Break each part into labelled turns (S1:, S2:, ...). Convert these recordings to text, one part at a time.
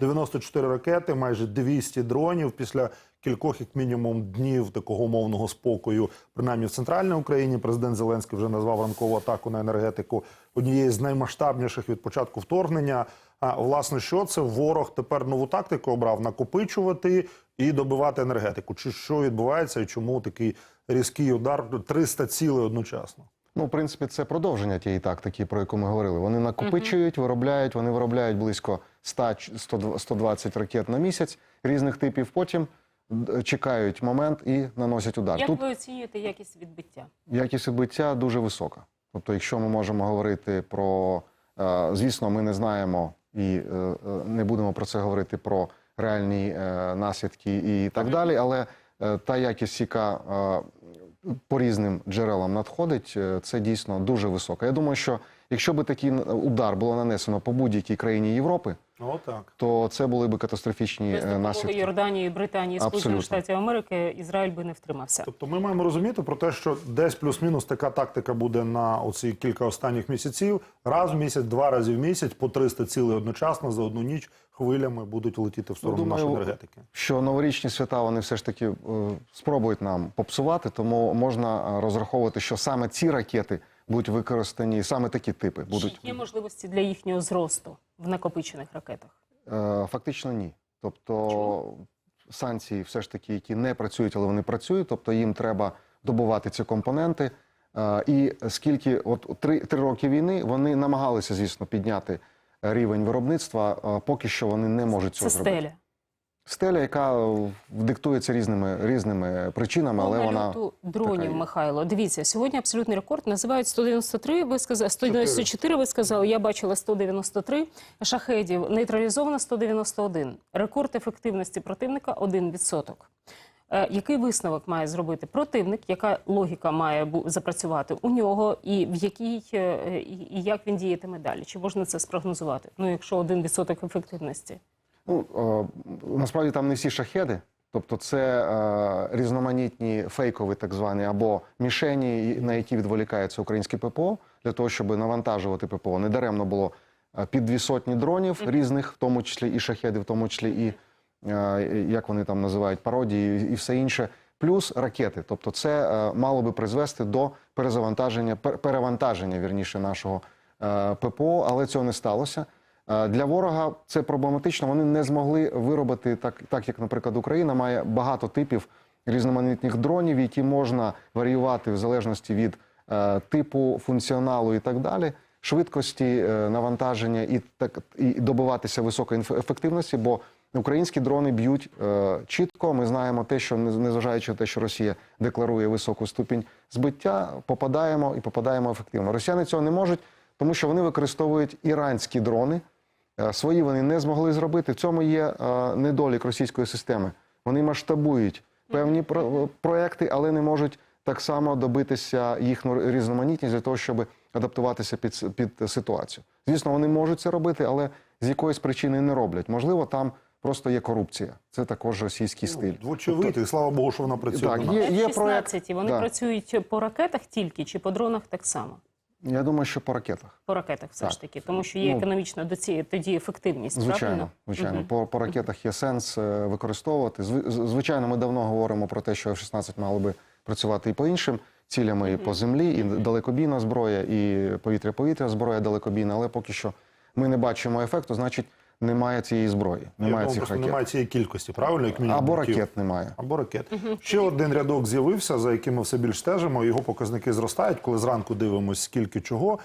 S1: 94 ракети, майже 200 дронів після кількох, як мінімум, днів такого умовного спокою, принаймні в центральній Україні. Президент Зеленський вже назвав ранкову атаку на енергетику однією з наймасштабніших від початку вторгнення. А власне, що це ворог тепер нову тактику обрав накопичувати і добивати енергетику? Чи що відбувається, і чому такий різкий удар 300 цілей одночасно?
S2: Ну, в принципі, це продовження тієї тактики, про яку ми говорили. Вони накопичують, виробляють, вони виробляють близько 100, 100 120 ракет на місяць різних типів. Потім чекають момент і наносять удар.
S3: Як
S2: Тут
S3: ви оцінюєте якість відбиття?
S2: якість відбиття дуже висока. Тобто, якщо ми можемо говорити про, е, звісно, ми не знаємо і е, е, не будемо про це говорити про реальні наслідки і так далі, але та якість, яка по різним джерелам надходить, е, це дійсно дуже висока. Я думаю, що якщо би такий удар було нанесено по будь-якій країні Європи,
S1: Отак.
S2: то це були б катастрофічні
S3: Без
S2: е, наслідки.
S3: Йорданії, Британії, Сполучених Штатів Америки Ізраїль би не втримався.
S1: Тобто ми маємо розуміти про те, що десь плюс-мінус така тактика буде на оці кілька останніх місяців. Раз в місяць, два рази в місяць, по 300 цілей одночасно за одну ніч хвилями будуть летіти в сторону
S2: Ну, думаю,
S1: нашої енергетики.
S2: що новорічні свята вони все ж таки е, спробують нам попсувати, тому можна е, розраховувати, що саме ці ракети будуть використані, саме такі типи будуть
S3: Чи є можливості для їхнього зросту в накопичених ракетах?
S2: Е, фактично ні. Тобто
S3: Чому?
S2: санкції, все ж таки, які не працюють, але вони працюють. Тобто їм треба добувати ці компоненти. Е, І скільки от три, три роки війни вони намагалися, звісно, підняти рівень виробництва. е, Поки що вони не можуть цього
S3: Це
S2: зробити.
S3: стеля.
S2: Стеля, яка е, диктується різними різними причинами, але вона така
S3: дронів,
S2: є.
S3: Михайло. Дивіться, сьогодні абсолютний рекорд називають 193, ви сказали, 194, ви сказали, я бачила 193, шахедів нейтралізовано 191. Рекорд ефективності противника 1%. Е, Який висновок має зробити противник? Яка логіка має запрацювати у нього, і в якій е, і як він діятиме далі? Чи можна це спрогнозувати? Ну, якщо 1% ефективності.
S2: Ну, е, насправді там не всі шахеди, тобто це е, різноманітні фейкові, так звані, або мішені, на які відволікається українське ППО, для того, щоб навантажувати ППО. Недаремно було під дві сотні дронів різних, в тому числі і шахеди, в тому числі і як вони там називають пародії, і все інше. Плюс ракети, тобто це е, мало би призвести до перезавантаження, пер- перевантаження вірніше нашого е, ППО, але цього не сталося. Е, Для ворога це проблематично. Вони не змогли виробити так, так як, наприклад, Україна має багато типів різноманітних дронів, які можна варіювати в залежності від е, типу, функціоналу і так далі, швидкості е, навантаження і так і добиватися високої ефективності. Бо українські дрони б'ють е, чітко. Ми знаємо те, що не- незважаючи на те, що Росія декларує високу ступінь збиття, попадаємо і попадаємо ефективно. Росіяни цього не можуть, тому що вони використовують іранські дрони. Е, Свої вони не змогли зробити. В цьому є е, недолік російської системи. Вони масштабують певні про- проекти, але не можуть так само добитися їхню різноманітність для того, щоб адаптуватися під, під ситуацію. Звісно, вони можуть це робити, але з якоїсь причини не роблять. Можливо, там просто є корупція. Це також російський стиль.
S1: Вочевидь, і слава Богу, що вона працює.
S2: Так, є- є проект,
S3: вони
S2: да.
S3: працюють по ракетах тільки чи по дронах так само?
S2: Я думаю, що по ракетах.
S3: По ракетах все
S2: Так.
S3: ж таки, тому що є
S2: Ну,
S3: економічно до цієї тоді ефективність.
S2: Звичайно,
S3: правильно?
S2: звичайно.
S3: Мгм.
S2: По, по ракетах є сенс е, використовувати. Зв- Звичайно, ми давно говоримо про те, що F-16 мало би працювати і по іншим цілям, і по землі, і далекобійна зброя, і повітря-повітря зброя далекобійна, але поки що ми не бачимо ефекту, значить немає цієї зброї,
S1: Я
S2: немає
S1: думаю,
S2: цих
S1: просто
S2: ракет.
S1: немає цієї кількості, правильно? Як мінімум,
S2: Або ракет немає.
S1: Або ракет. Ще один рядок з'явився, за яким ми все більш стежимо. Його показники зростають, коли зранку дивимося, скільки чого,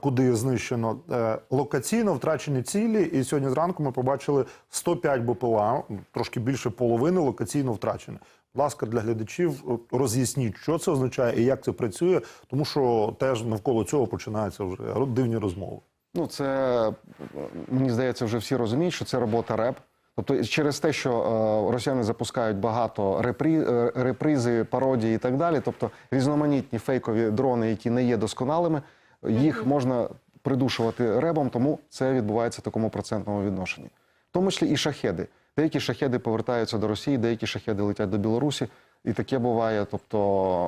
S1: куди знищено. Е, Локаційно втрачені цілі. І сьогодні зранку ми побачили 105 БПЛА, трошки більше половини локаційно втрачені. Будь ласка, для глядачів роз'ясніть, що це означає і як це працює, тому що теж навколо цього починаються вже дивні розмови.
S2: Ну, це е, мені здається, вже всі розуміють, що це робота РЕП. Тобто, через те, що е, росіяни запускають багато репрі, е, репризи, пародії і так далі, тобто різноманітні фейкові дрони, які не є досконалими, їх можна придушувати ребом, тому це відбувається в такому процентному відношенні. В тому числі і шахеди. Деякі шахеди повертаються до Росії, деякі шахеди летять до Білорусі, і таке буває. Тобто,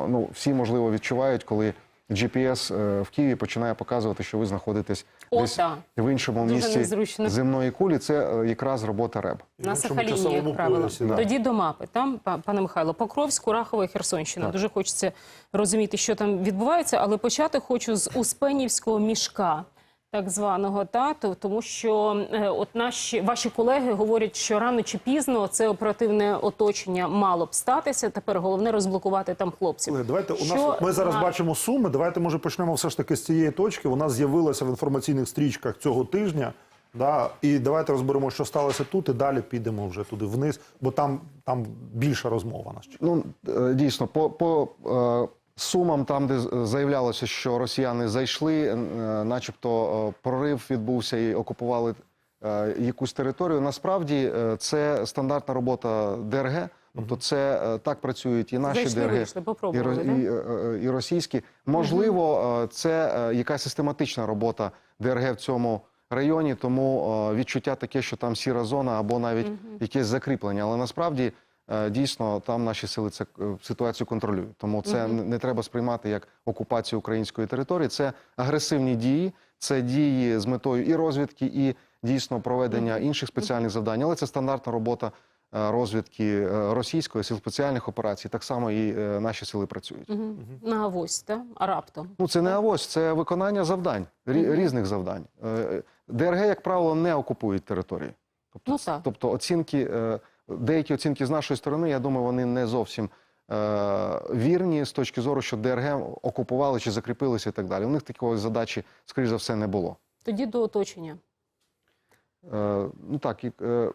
S2: ну всі можливо відчувають, коли GPS е, в Києві починає показувати, що ви знаходитесь
S3: О,
S2: десь
S3: та.
S2: в іншому
S3: Дуже
S2: місці
S3: незручно.
S2: земної кулі. Це е, якраз робота РЕБ.
S3: На Сахаліні, як правило.
S1: да.
S3: Тоді до мапи. Там, па- пане Михайло, Покровськ, Рахова і Херсонщина. Дуже хочеться розуміти, що там відбувається, але почати хочу з Успенівського мішка. Так званого та то- тому, що е, от наші ваші колеги говорять, що рано чи пізно це оперативне оточення мало б статися. Тепер головне розблокувати там хлопців.
S1: Давайте у нас
S3: Що
S1: ми зараз
S3: на-
S1: бачимо суми. Давайте може почнемо все ж таки з цієї точки. Вона з'явилася в інформаційних стрічках цього тижня. Да, і давайте розберемо, що сталося тут, і далі підемо вже туди вниз, бо там, там більша розмова нас.
S2: Ну е, дійсно, по, по е, сумам, там, де заявлялося, що росіяни зайшли, е, начебто е, прорив відбувся і окупували е, якусь територію. Насправді е, це стандартна робота ДРГ. Тобто, це е, так працюють і наші
S3: Зайшли,
S2: ДРГ,
S3: вийшли,
S2: і, і, е, е, і російські. Можливо, е, це е, якась систематична робота ДРГ в цьому районі, тому е, відчуття таке, що там сіра зона або навіть якесь закріплення. Але насправді е, дійсно там наші сили це е, ситуацію контролюють. Тому це не- не треба сприймати як окупацію української території. Це агресивні дії, це дії з метою і розвідки, і дійсно проведення інших спеціальних завдань. Але це стандартна робота. е, Розвідки е, російської сил спеціальних операцій так само і е, наші сили працюють.
S3: Мгм. На авось, та? а раптом.
S2: Ну це не авось, це виконання завдань рі- різних завдань. Е, ДРГ, як правило, не окупують території. Тобто,
S3: Ну,
S2: тобто оцінки, е, деякі оцінки з нашої сторони, я думаю, вони не зовсім е, вірні з точки зору, що ДРГ окупували чи закріпилися і так далі. У них такої задачі, скоріш за все, не було.
S3: Тоді до оточення.
S2: Е, ну так, і, е,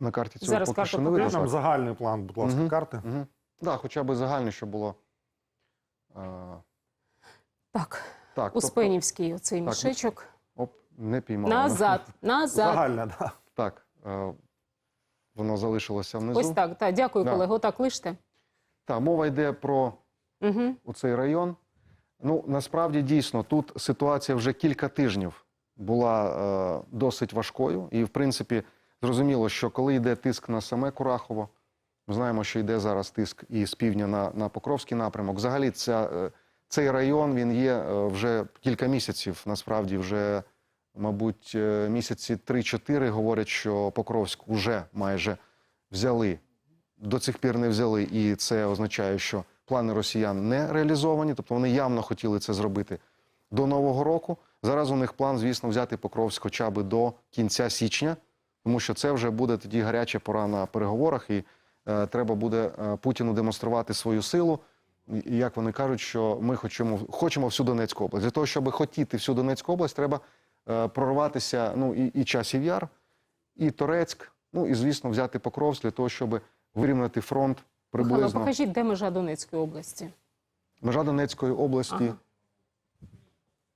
S2: на карті цього
S3: Зараз
S2: поки що не видно.
S1: Нам загальний план, будь ласка,
S2: Мгм.
S1: карти.
S2: Угу. Да, хоча б загальне, щоб було. Е,
S3: Так,
S2: так, тобто-
S3: Успенівський оцей
S2: так,
S3: мішечок.
S2: оп, не піймала.
S3: Назад, назад.
S1: Загальна, да.
S2: Так, е, воно залишилося внизу.
S3: Ось так. Так, дякую,
S2: Да.
S3: колего. Так, лиште.
S2: Так, мова йде про
S3: Угу.
S2: цей район. Ну, насправді дійсно тут ситуація вже кілька тижнів була е, досить важкою. І, в принципі, зрозуміло, що коли йде тиск на саме Курахово, ми знаємо, що йде зараз тиск і з півдня на, на Покровський напрямок. Взагалі, ця, е, цей район він є е, вже кілька місяців. Насправді, вже, мабуть, е, місяці 3-4 говорять, що Покровськ вже майже взяли до цих пір не взяли, і це означає, що плани росіян не реалізовані, тобто вони явно хотіли це зробити до нового року. Зараз у них план, звісно, взяти Покровськ хоча б до кінця січня, тому що це вже буде тоді гаряча пора на переговорах, і е, треба буде е, Путіну демонструвати свою силу. І як вони кажуть, що ми хочемо, хочемо всю Донецьку область. Для того, щоб хотіти всю Донецьку область, треба прорватися ну, і, і Часів Яр, і Торецьк, ну і, звісно, взяти Покровськ для того, щоб вирівняти фронт
S3: Михайло,
S2: приблизно.
S3: покажіть, де межа Донецької області.
S2: Межа Донецької області,
S3: Ага.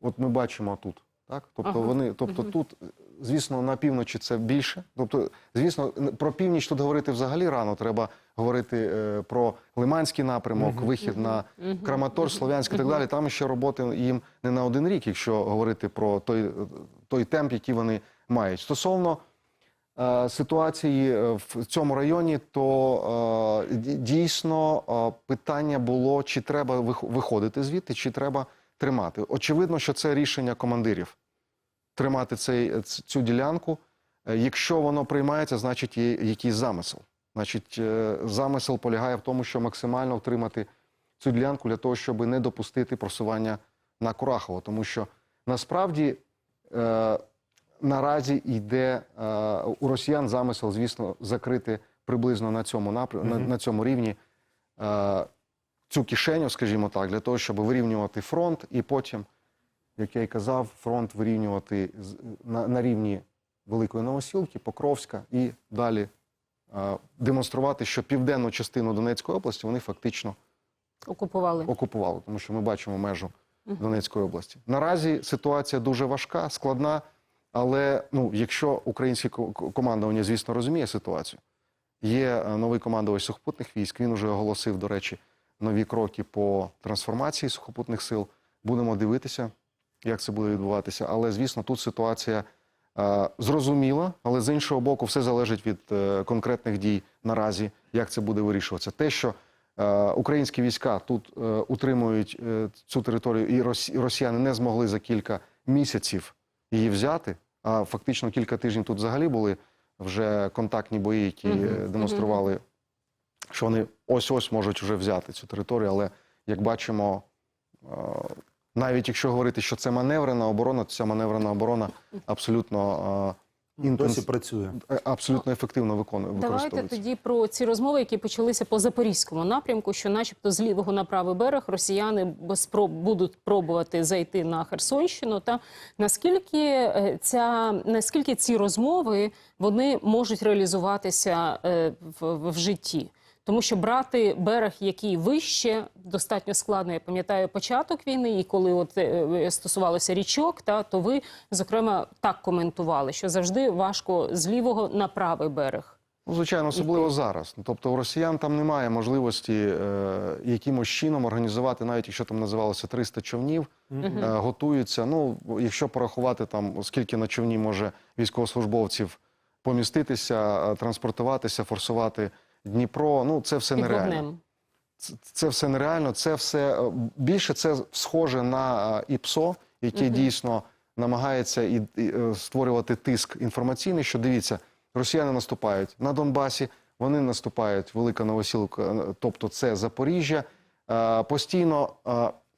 S2: от ми бачимо тут. Так? Тобто
S3: Ага.
S2: вони, тобто тут, звісно, на півночі це більше. Тобто, звісно, про північ тут говорити взагалі рано. Треба говорити е, про Лиманський напрямок, вихід на Краматорськ, Слов'янськ і так далі. Там ще роботи їм не на один рік, якщо говорити про той, той темп, який вони мають. Стосовно е, ситуації е, в цьому районі, то е, дійсно е, питання було, чи треба виходити звідти, чи треба тримати. Очевидно, що це рішення командирів тримати цей, цю ділянку. Е, Якщо воно приймається, значить є якийсь замисел. Значить, е, замисел полягає в тому, що максимально втримати цю ділянку для того, щоб не допустити просування на Курахово. Тому що насправді е, наразі йде е, у росіян замисел, звісно, закрити приблизно на цьому напря... на, на цьому рівні е, цю кишеню, скажімо так, для того, щоб вирівнювати фронт, і потім, як я й казав, фронт вирівнювати на, на рівні Великої Новосілки, Покровська і далі демонструвати, що південну частину Донецької області вони фактично
S3: Окупували.
S2: окупували, тому що ми бачимо межу Донецької області. Наразі ситуація дуже важка, складна, але ну, якщо українське ко- ко- командування, звісно, розуміє ситуацію, є е, новий командувач сухопутних військ, він вже оголосив, до речі, нові кроки по трансформації сухопутних сил. Будемо дивитися, як це буде відбуватися. Але, звісно, тут ситуація е, зрозуміла, але з іншого боку, все залежить від е, конкретних дій наразі, як це буде вирішуватися. Те, що Е, Українські війська тут утримують цю територію, і росіяни не змогли за кілька місяців її взяти. А фактично кілька тижнів тут взагалі були вже контактні бої, які
S3: мгм.
S2: демонстрували, що вони ось-ось можуть вже взяти цю територію. Але як бачимо, навіть якщо говорити, що це маневрена оборона, то ця маневрена оборона абсолютно, інтенс-
S1: Досі працює.
S2: е, абсолютно ефективно виконує
S3: Давайте тоді про ці розмови, які почалися по запорізькому напрямку, що, начебто, з лівого на правий берег росіяни без проб- будуть пробувати зайти на Херсонщину. Та наскільки е, ця наскільки ці розмови вони можуть реалізуватися е, в, в, в житті? Тому що брати берег, який вище, достатньо складно. Я пам'ятаю початок війни, і коли от е, стосувалося річок, та то ви зокрема так коментували, що завжди важко з лівого на правий берег.
S2: Ну, звичайно, особливо зараз. Ну, Тобто у росіян там немає можливості е, якимось чином організувати, навіть якщо там називалося 300 човнів, е, готуються. Ну, якщо порахувати там, скільки на човні може військовослужбовців поміститися, е, транспортуватися, форсувати Дніпро, ну це все
S3: Під
S2: нереально.
S3: вогнем.
S2: Це, це все нереально. Це все е, більше це схоже на е, ІПСО, яке дійсно намагається і, і, е, створювати тиск інформаційний. Що дивіться, росіяни наступають на Донбасі, вони наступають Велика Новосілка, тобто це Запоріжжя. Постійно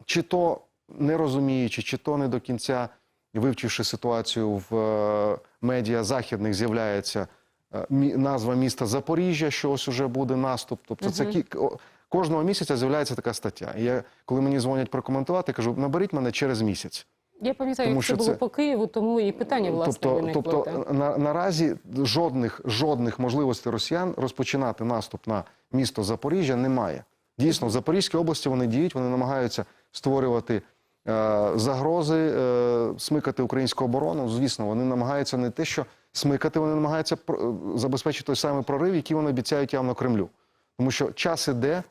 S2: чи то не розуміючи, чи то не до кінця вивчивши ситуацію в медіа західних, з'являється назва міста Запоріжжя, що ось уже буде наступ. Тобто це кі- кожного місяця з'являється така стаття. І я, коли мені дзвонять прокоментувати, кажу, наберіть мене через місяць.
S3: Я пам'ятаю, як це було
S2: це-
S3: по Києву, тому і питання власне
S2: тобто,
S3: виникло.
S2: тобто на, наразі жодних, жодних можливостей росіян розпочинати наступ на місто Запоріжжя немає. Дійсно, в Запорізькій області вони діють, вони намагаються створювати е, загрози, е, смикати українську оборону. Звісно, вони намагаються не те, що смикати, вони намагаються е, забезпечити той самий прорив, який вони обіцяють явно Кремлю. Тому що час іде,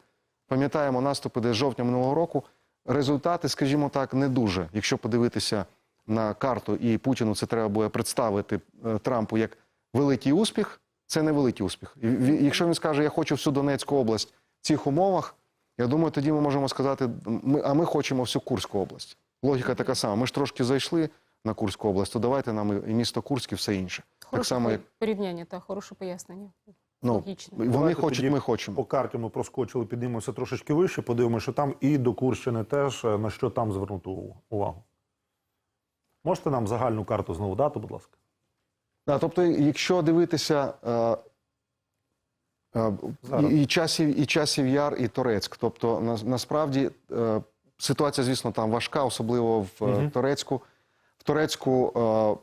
S2: пам'ятаємо наступи десь жовтня минулого року. Результати, скажімо так, не дуже. Якщо подивитися на карту, і Путіну це треба буде представити е, Трампу як великий успіх, це не великий успіх. Якщо він скаже, я хочу всю Донецьку область в цих умовах, я думаю, тоді ми можемо сказати, ми, а ми хочемо всю Курську область. Логіка така сама. Ми ж трошки зайшли на Курську область, то давайте нам і місто Курськ і все інше. Так само, як
S3: порівняння та хороше пояснення.
S2: ну,
S3: Логічно.
S2: вони
S1: Давайте
S2: хочуть,
S1: тоді
S2: ми хочемо.
S1: По карті ми проскочили, піднімемося трошечки вище, подивимося, що там і до Курщини теж, е, на що там звернути увагу. Можете нам загальну карту знову дати, будь ласка?
S2: Да, тобто, якщо дивитися е,
S1: Зараз.
S2: і, і, часів, і часів яр, і Торецьк. Тобто, на, насправді е, ситуація, звісно, там важка, особливо в е, Торецьку. В Торецьку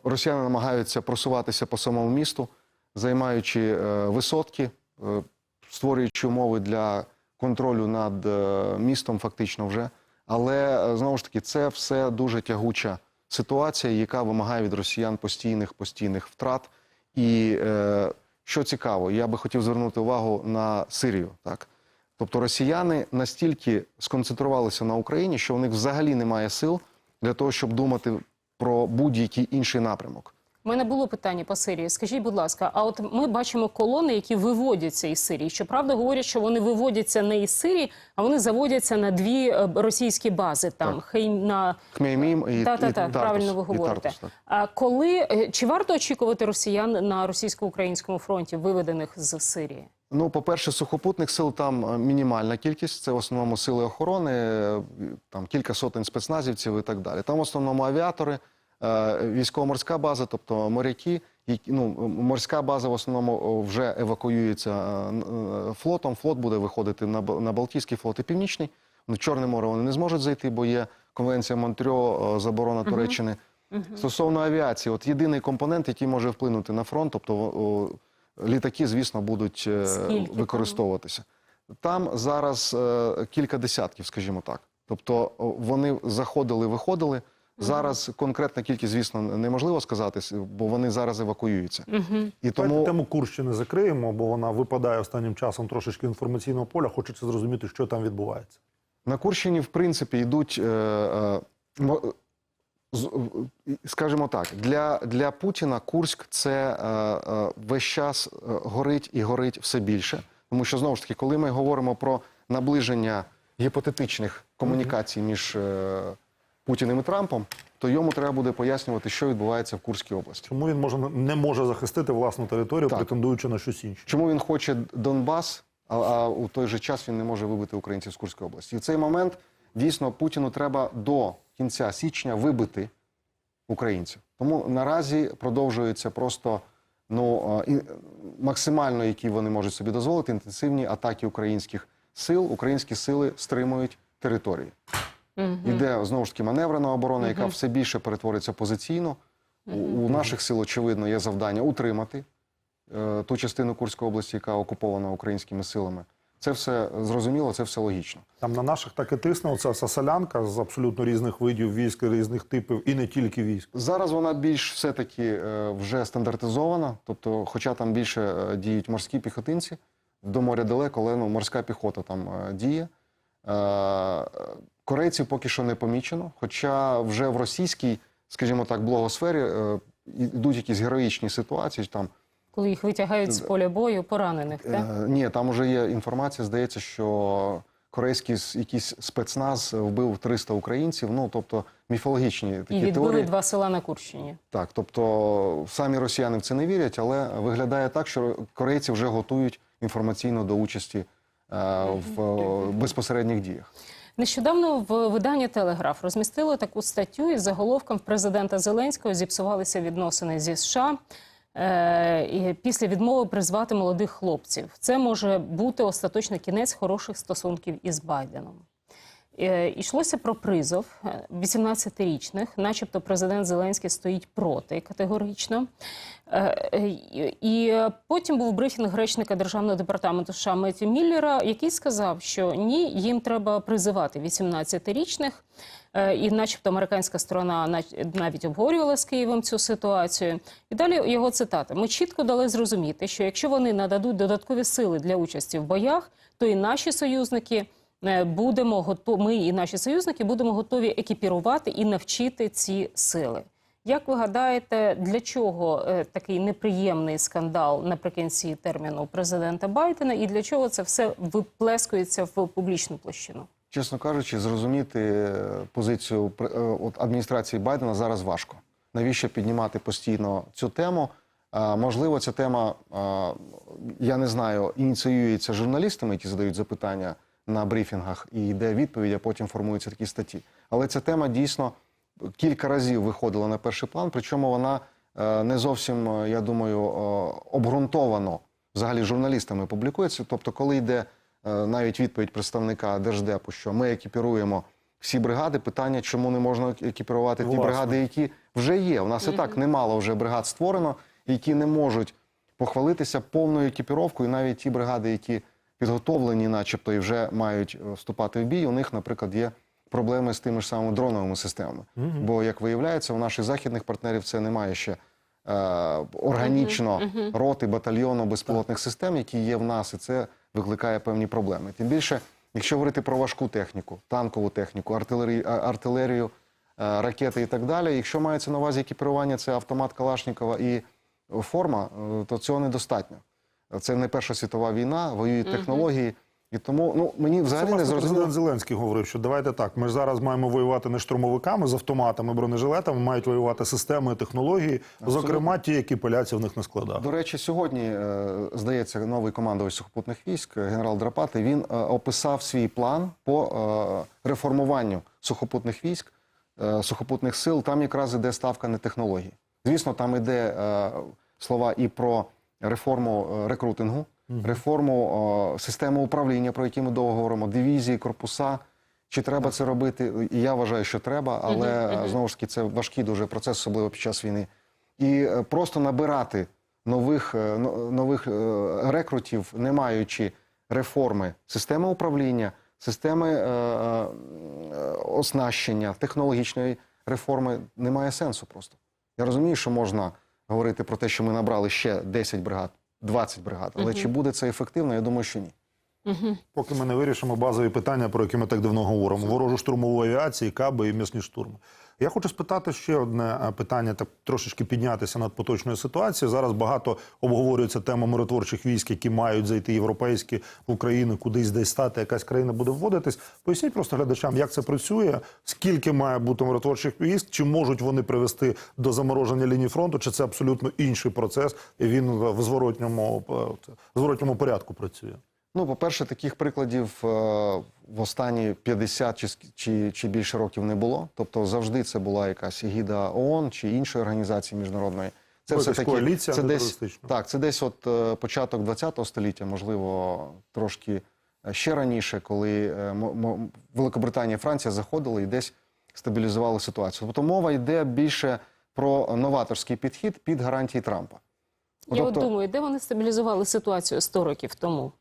S2: е, росіяни намагаються просуватися по самому місту, займаючи е, висотки, е, створюючи умови для контролю над е, містом, фактично вже. Але е, знову ж таки, це все дуже тягуча ситуація, яка вимагає від росіян постійних постійних втрат. І е, що цікаво, я би хотів звернути увагу на Сирію. Так, тобто росіяни настільки сконцентрувалися на Україні, що у них взагалі немає сил для того, щоб думати про будь-який інший напрямок.
S3: У мене було питання по Сирії. Скажіть, будь ласка, а от ми бачимо колони, які виводяться із Сирії. Щоправда, говорять, що вони виводяться не із Сирії, а вони заводяться на дві е, російські бази. Там. Хейм на
S2: Хмеймім і,
S3: та та та правильно ви говорите. А коли е, чи варто очікувати росіян на російсько-українському фронті, виведених з Сирії?
S2: Ну, по-перше, сухопутних сил там е, мінімальна кількість. Це в основному сили охорони, там кілька сотень спецназівців і так далі. Там в основному авіатори, військово-морська база, тобто моряки. Ну, морська база в основному вже евакуюється е, е, флотом. Флот буде виходити на, на Балтійський флот і Північний. В Чорне море вони не зможуть зайти, бо є конвенція Монтрьо, е, заборона Туреччини. Стосовно авіації, от єдиний компонент, який може вплинути на фронт, тобто о, літаки, звісно, будуть е,
S3: Скільки
S2: використовуватися. Там зараз е, кілька десятків, скажімо так. Тобто вони заходили, виходили. Зараз конкретна кількість, звісно, неможливо сказати, бо вони зараз евакуюються. І
S1: Давайте
S2: тому
S1: тему Курщини закриємо, бо вона випадає останнім часом трошечки інформаційного поля. Хочеться зрозуміти, що там відбувається.
S2: На Курщині, в принципі, йдуть, е, е, е, скажімо так, для, для Путіна Курськ це е, е, весь час е, горить і горить все більше. Тому що знову ж таки, коли ми говоримо про наближення гіпотетичних комунікацій між е, Путіним і Трампом, то йому треба буде пояснювати, що відбувається в Курській області.
S1: Чому він може не може захистити власну територію,
S2: Так.
S1: претендуючи на щось інше?
S2: Чому він хоче Донбас, а, а у той же час він не може вибити українців з Курської області? І в цей момент дійсно Путіну треба до кінця січня вибити українців. Тому наразі продовжуються просто ну і- максимально, які вони можуть собі дозволити, інтенсивні атаки українських сил. Українські сили стримують території. Іде знову ж таки маневрена оборона, яка все більше перетвориться позиційно. У, у наших сил, очевидно, є завдання утримати е, ту частину Курської області, яка окупована українськими силами. Це все зрозуміло, це все логічно.
S1: Там на наших так і тисне оця вся солянка з абсолютно різних видів військ, різних типів, і не тільки військ.
S2: Зараз вона більш все-таки е, вже стандартизована, тобто, хоча там більше е, діють морські піхотинці, до моря далеко, але ну, морська піхота там е, діє. Е, Корейців поки що не помічено, хоча вже в російській, скажімо так, блогосфері е, йдуть якісь героїчні ситуації. Там
S3: Коли їх витягають з поля бою поранених, так?
S2: Е, Ні, там вже є інформація, здається, що корейський якийсь спецназ вбив 300 українців. Ну тобто міфологічні
S3: І
S2: такі
S3: відбили
S2: теорії.
S3: два села на Курщині.
S2: Так, тобто самі росіяни в це не вірять, але виглядає так, що корейці вже готують інформаційно до участі е, в е, безпосередніх діях.
S3: Нещодавно в виданні Телеграф розмістило таку статтю із заголовком президента Зеленського зіпсувалися відносини зі США. е, Після відмови призвати молодих хлопців. Це може бути остаточний кінець хороших стосунків із Байденом. Е, Йшлося про призов е, 18-річних, начебто президент Зеленський стоїть проти категорично. Е, е, І потім був брифінг речника державного департаменту США Меті Міллера, який сказав, що ні, їм треба призивати 18-річних. Е, І, начебто, американська сторона навіть обговорювала з Києвом цю ситуацію. І далі його цитата: ми чітко дали зрозуміти, що якщо вони нададуть додаткові сили для участі в боях, то і наші союзники е, будемо готові, ми і наші союзники будемо готові екіпірувати і навчити ці сили. Як ви гадаєте, для чого е, такий неприємний скандал наприкінці терміну президента Байдена, і для чого це все виплескується в публічну площину?
S2: Чесно кажучи, зрозуміти е, позицію е, от, адміністрації Байдена зараз важко. Навіщо піднімати постійно цю тему? Можливо, ця тема, я не знаю, ініціюється журналістами, які задають запитання на брифінгах, і йде відповідь, а потім формуються такі статті. Але ця тема дійсно кілька разів виходила на перший план, причому вона е, не зовсім, е, я думаю, е, обґрунтовано взагалі журналістами публікується. Тобто, коли йде навіть відповідь представника Держдепу, що ми екіпіруємо всі бригади, питання, чому не можна екіпірувати ті бригади, які вже є. У нас і так немало вже бригад створено, які не можуть похвалитися повною екіпіровкою. Навіть ті бригади, які підготовлені, начебто, і вже мають е, вступати в бій, у них, наприклад, є проблеми з тими ж самими дроновими системами. Бо, як виявляється, у наших західних партнерів це немає ще е, органічно роти, батальйону безпілотних систем, які є в нас, і це викликає певні проблеми. Тим більше, якщо говорити про важку техніку, танкову техніку, артилерію, артилерію е, ракети і так далі. Якщо мається на увазі екіпірування, це автомат Калашникова і форма, е, то цього недостатньо. Це не Перша світова війна, воюють технології. І тому ну мені
S1: Це
S2: взагалі не
S1: власне
S2: зрозуміло.
S1: президент Зеленський говорив, що давайте так. Ми ж зараз маємо воювати не штурмовиками з автоматами, бронежилетами, мають воювати системи, технології, зокрема ті, які поляці в них не складали.
S2: До речі, сьогодні е, здається новий командувач сухопутних військ, е, генерал Драпати. Він е, описав свій план по реформуванню сухопутних військ, сухопутних сил. Там якраз іде ставка на технології. Звісно, там іде слова і про реформу е, рекрутингу, реформу е, системи управління, про які ми довго говоримо, дивізії, корпуса. Чи треба це робити? І я вважаю, що треба, але е, знову ж таки це важкий дуже процес, особливо під час війни. І просто набирати нових, нових рекрутів, не маючи реформи системи управління, системи оснащення, технологічної реформи, немає сенсу просто. Я розумію, що можна говорити про те, що ми набрали ще 10 бригад, 20 бригад, але чи буде це ефективно, я думаю, що ні.
S1: Поки ми не вирішимо базові питання, про які ми так давно говоримо: ворожу штурмову авіації, каби і м'ясні штурми. Я хочу спитати ще одне е, питання, так трошечки піднятися над поточною ситуацією. Зараз багато обговорюється тема миротворчих військ, які мають зайти європейські в Україну, кудись десь стати, якась країна буде вводитись. Поясніть просто глядачам, як це працює, скільки має бути миротворчих військ, чи можуть вони привести до замороження лінії фронту, чи це абсолютно інший процес, і він в зворотньому, е, в зворотньому порядку працює.
S2: Ну, по-перше, таких прикладів е, в останні 50 чи, ск- чи, чи більше років не було. Тобто завжди це була якась егіда ООН чи іншої організації міжнародної. Це
S1: Ну,
S2: все таки
S1: коаліція
S2: це десь так. Це десь от е, початок 20 століття, можливо, трошки е, ще раніше, коли Великобританія і Франція заходили і десь стабілізували ситуацію. Тобто мова йде більше про новаторський підхід під гарантії Трампа.
S3: Я от
S2: Тобто-
S3: думаю, де вони стабілізували ситуацію 100 років тому?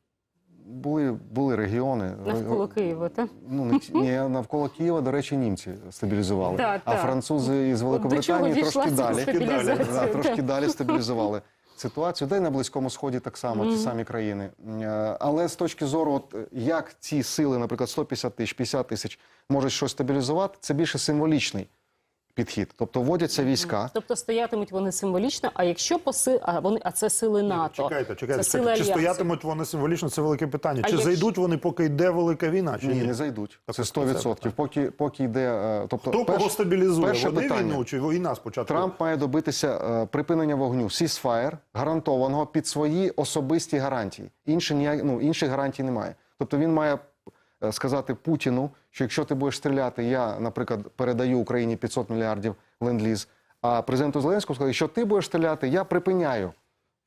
S2: Були, були регіони.
S3: Навколо Києва, так?
S2: Ну, не ні, навколо Києва, до речі, німці стабілізували.
S3: Так,
S2: а
S3: так.
S2: французи із Великобританії трошки далі. Да, трошки далі стабілізували ситуацію. Де й на Близькому Сході так само, ті самі країни. Е, Але з точки зору, от, як ці сили, наприклад, 150 тисяч, 50 тисяч, можуть щось стабілізувати, це більше символічний підхід. Тобто вводяться війська.
S3: Тобто стоятимуть вони символічно, а якщо поси... а вони, а це сили НАТО.
S1: Чекайте, чекайте,
S3: це сили
S1: чекайте. Чи
S3: Альянсу.
S1: стоятимуть вони символічно? Це велике питання.
S3: А
S1: чи
S3: якщо-
S1: зайдуть вони, поки йде велика війна? Чи ні?
S2: Ні, не зайдуть.
S1: Так,
S2: Це
S1: це
S2: 100%.
S1: питання.
S2: Поки, поки йде. е, Тобто,
S1: Хто кого стабілізує?
S2: перше
S1: Вони
S2: питання.
S1: війну чи війна спочатку?
S2: Трамп має добитися е, припинення вогню сісфаєр, гарантованого під свої особисті гарантії. Інші ніяк, ну, інших гарантій немає. Тобто він має сказати Путіну, що якщо ти будеш стріляти, я, наприклад, передаю Україні 500 мільярдів ленд-ліз, а президенту Зеленському сказали, що ти будеш стріляти, я припиняю.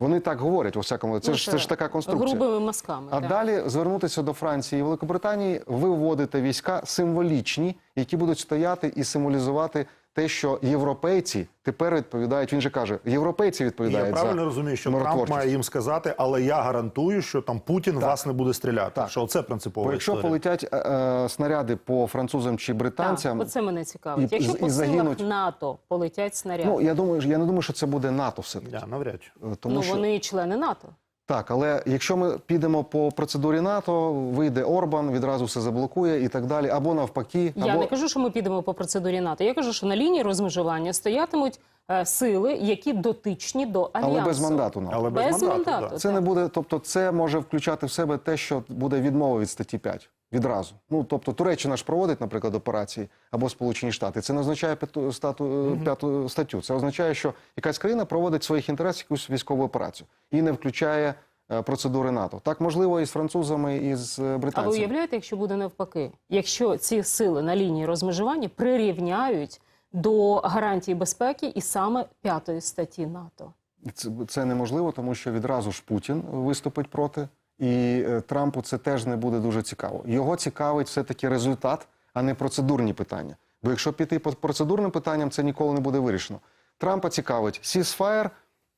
S2: Вони так говорять у всякому. Це,
S3: Ну,
S2: ж, це ж така конструкція.
S3: Грубими мазками.
S2: А
S3: так.
S2: далі звернутися до Франції і Великобританії, ви вводите війська символічні, які будуть стояти і символізувати те, що європейці тепер відповідають. Він же каже, європейці відповідають
S1: я правильно
S2: за
S1: розумію, що Трамп має їм сказати, але я гарантую, що там Путін вас не буде стріляти.
S2: Так.
S1: Що це принципово.
S2: Бо якщо полетять е, е, снаряди по французам чи британцям,
S3: Так, оце мене цікавить.
S2: і-
S3: Якщо
S2: і
S3: по
S2: загинуть-
S3: силах НАТО полетять снаряди,
S2: ну я думаю, я не думаю, що це буде НАТО все таки.
S1: Навряд чи.
S2: Тому
S3: ну
S2: що
S3: вони члени НАТО.
S2: Так, але якщо ми підемо по процедурі НАТО, вийде Орбан, відразу все заблокує і так далі, або навпаки,
S3: Я
S2: або
S3: не кажу, що ми підемо по процедурі НАТО. Я кажу, що на лінії розмежування стоятимуть е, сили, які дотичні до альянсу.
S2: але без мандату НАТО.
S1: Але без,
S3: Без
S1: мандату.
S3: мандату.
S1: да.
S2: Це не буде, тобто, це може включати в себе те, що буде відмова від статті 5 відразу. Ну тобто, Туреччина ж проводить, наприклад, операції або Сполучені Штати. Це не означає п'яту стату е, п'яту статтю. Це означає, що якась країна проводить в своїх інтересах якусь військову операцію і не включає е, процедури НАТО. Так можливо і з французами, і з е,
S3: А ви уявляєте, якщо буде навпаки? Якщо ці сили на лінії розмежування прирівняють до гарантій безпеки і саме п'ятої статті НАТО.
S2: Це, це неможливо, тому що відразу ж Путін виступить проти, і е, Трампу це теж не буде дуже цікаво. Його цікавить все-таки результат, а не процедурні питання. Бо якщо піти по процедурним питанням, це ніколи не буде вирішено. Трампа цікавить сісфаєр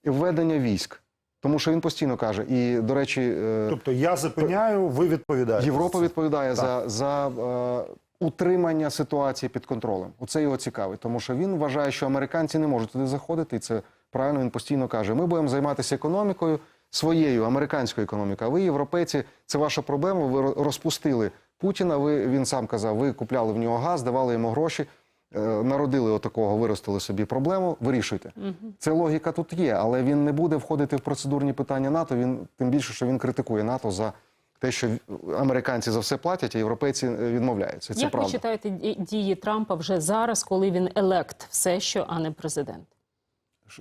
S2: і введення військ. Тому що він постійно каже, і до речі, е,
S1: Тобто я зупиняю, ви відповідаєте.
S2: Європа відповідає за, за е, утримання ситуації під контролем. Оце його цікавить, тому що він вважає, що американці не можуть туди заходити, і це правильно він постійно каже: ми будемо займатися економікою своєю американською економікою. А ви, європейці, це ваша проблема. Ви розпустили Путіна. Ви він сам казав, ви купляли в нього газ, давали йому гроші. е, Народили отакого, виростили собі проблему, вирішуйте. Це логіка тут є, але він не буде входити в процедурні питання НАТО. Він тим більше, що він критикує НАТО за те, що американці за все платять, а європейці е, відмовляються. Це
S3: Як
S2: правда.
S3: ви читаєте дії Трампа вже зараз, коли він елект, все що, а не президент?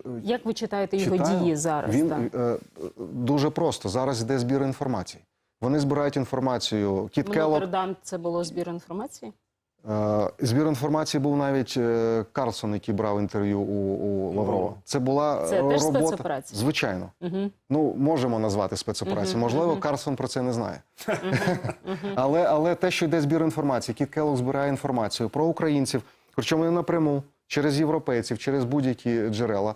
S2: Е,
S3: Як ви читаєте його
S2: читаю.
S3: дії зараз?
S2: Він
S3: так?
S2: е, е, дуже просто. Зараз йде збір інформації. Вони збирають інформацію. Кіт
S3: Нотр-Дам це було збір інформації?
S2: е, збір інформації був навіть е, Карлсон, який брав інтерв'ю у, у Лаврова. Це була
S3: Це теж
S2: робота.
S3: спецоперація?
S2: Звичайно.
S3: Угу.
S2: Ну, можемо назвати спецоперацією. Можливо, Карсон про це не знає. але, але те, що йде збір інформації, Кіт Келлог збирає інформацію про українців, причому не напряму, через європейців, через будь-які джерела.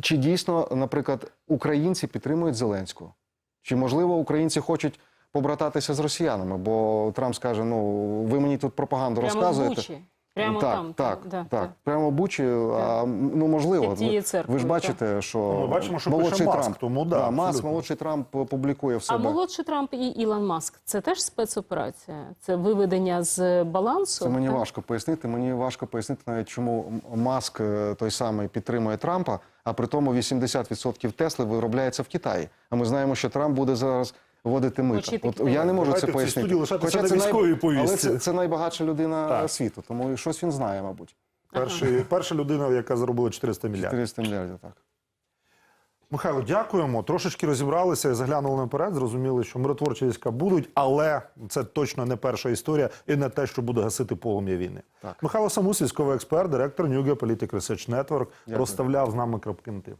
S2: Чи дійсно, наприклад, українці підтримують Зеленського? Чи можливо українці хочуть побрататися з росіянами? Бо Трамп скаже: ну ви мені тут пропаганду
S3: Прямо
S2: розказуєте.
S3: Прямо
S2: так,
S3: там,
S2: так,
S3: так,
S2: так,
S3: да,
S2: Прямо Бучі, а, ну можливо. Ви,
S3: церквою,
S2: ви ж
S3: так.
S2: бачите, що
S1: Ну, ми бачимо, що
S2: молодший
S1: пише Маск,
S2: Трамп,
S1: тому да,
S2: Маск, молодший Трамп публікує в
S3: А молодший Трамп і Ілон Маск це теж спецоперація? Це виведення з балансу?
S2: Це мені
S3: так?
S2: важко пояснити. Мені важко пояснити навіть, чому Маск е, той самий підтримує Трампа, а при тому 80% Тесли виробляється в Китаї. А ми знаємо, що Трамп буде зараз вводити мита. От я не можу
S1: Давайте
S2: це
S1: в цій
S2: пояснити.
S1: студії лишатися на
S2: це най-
S1: військовій
S2: Але
S1: повістці.
S2: це, це найбагатша людина
S1: Так.
S2: світу, тому щось він знає, мабуть.
S1: Перший, перша людина, яка заробила 400 мільярдів.
S2: 400 мільярдів, так.
S1: Михайло, дякуємо. Трошечки розібралися і заглянули наперед. Зрозуміли, що миротворчі війська будуть, але це точно не перша історія і не те, що буде гасити полум'я війни.
S2: Так.
S1: Михайло Самус, військовий експерт, директор New Geopolitical Research Network, розставляв з нами крапки над «і».